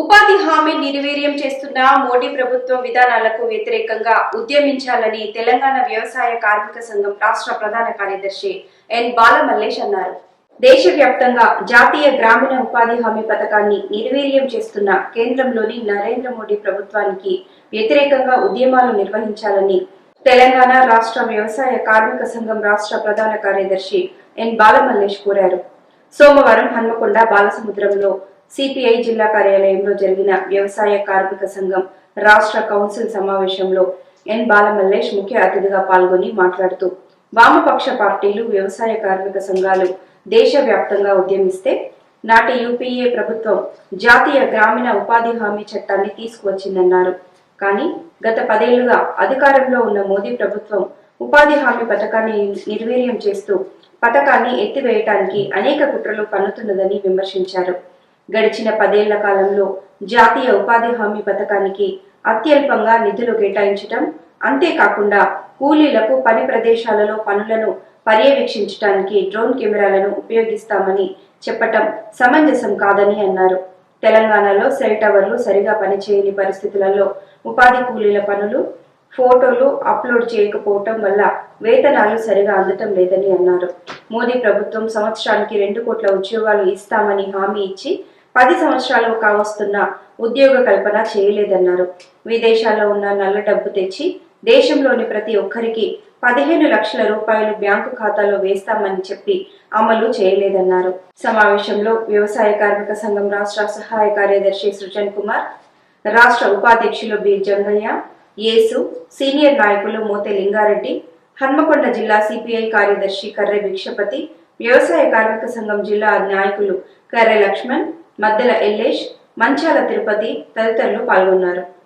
ఉపాధి హామీ నిర్వీర్యం చేస్తున్న మోడీ ప్రభుత్వం విధానాలకు వ్యతిరేకంగా ఉద్యమించాలని తెలంగాణ వ్యవసాయ కార్మిక సంఘం రాష్ట్ర ప్రధాన కార్యదర్శి ఎన్ బాలమల్లేష్ అన్నారు. దేశవ్యాప్తంగా జాతీయ గ్రామీణ ఉపాధి హామీ పథకాన్ని నిర్వీర్యం చేస్తున్న కేంద్రంలోని నరేంద్ర మోడీ ప్రభుత్వానికి వ్యతిరేకంగా ఉద్యమాలు నిర్వహించాలని తెలంగాణ రాష్ట్ర వ్యవసాయ కార్మిక సంఘం రాష్ట్ర ప్రధాన కార్యదర్శి ఎన్ బాలమల్లేష్ కోరారు. సోమవారం హన్మకొండ బాలసముద్రంలో సిపిఐ జిల్లా కార్యాలయంలో జరిగిన వ్యవసాయ కార్మిక సంఘం రాష్ట్ర కౌన్సిల్ సమావేశంలో ఎన్ బాలమల్లేష్ ముఖ్య అతిథిగా పాల్గొని మాట్లాడుతూ వామపక్ష పార్టీలు వ్యవసాయ కార్మిక సంఘాలు దేశవ్యాప్తంగా ఉద్యమిస్తే నాటి యూపీఏ ప్రభుత్వం జాతీయ గ్రామీణ ఉపాధి హామీ చట్టాన్ని తీసుకువచ్చిందన్నారు. కానీ గత పదేళ్ళుగా అధికారంలో ఉన్న మోదీ ప్రభుత్వం ఉపాధి హామీ పథకాన్ని నిర్వీర్యం చేస్తూ పథకాన్ని ఎత్తివేయటానికి అనేక కుట్రలు పన్నుతున్నదని విమర్శించారు. గడిచిన పదేళ్ళ కాలంలో జాతీయ ఉపాధి హామీ పథకానికి అత్యల్పంగా నిధులు కేటాయించటం అంతేకాకుండా కూలీలకు పని ప్రదేశాలలో పనులను పర్యవేక్షించడానికి డ్రోన్ కెమెరాలను ఉపయోగిస్తామని చెప్పటం సమంజసం కాదని అన్నారు. తెలంగాణలో సెల్ టవర్లు సరిగా పనిచేయని పరిస్థితులలో ఉపాధి కూలీల పనులు ఫోటోలు అప్లోడ్ చేయకపోవటం వల్ల వేతనాలు సరిగా అందటం లేదని అన్నారు. మోదీ ప్రభుత్వం సంవత్సరానికి రెండు కోట్ల ఉద్యోగాలు ఇస్తామని హామీ ఇచ్చి పది సంవత్సరాలు కావస్తున్న ఉద్యోగ కల్పన చేయలేదన్నారు. విదేశాల్లో ఉన్న నల్ల డబ్బు తెచ్చి దేశంలోని ప్రతి ఒక్కరికి పదిహేను లక్షల రూపాయలు బ్యాంకు ఖాతాలో వేస్తామని చెప్పి అమలు చేయలేదన్నారు. సమావేశంలో వ్యవసాయ కార్మిక సంఘం రాష్ట్ర సహాయ కార్యదర్శి సృజన్ కుమార్ రాష్ట్ర ఉపాధ్యక్షులు బి. జంగయ్య యేసు సీనియర్ నాయకులు మోతే లింగారెడ్డి హన్మకొండ జిల్లా సిపిఐ కార్యదర్శి కర్రె భిక్షపతి వ్యవసాయ కార్మిక సంఘం జిల్లా నాయకులు కర్రె లక్ష్మణ్ మద్దెల ఎల్లేష్ మంచాల తిరుపతి తదితరులు పాల్గొన్నారు.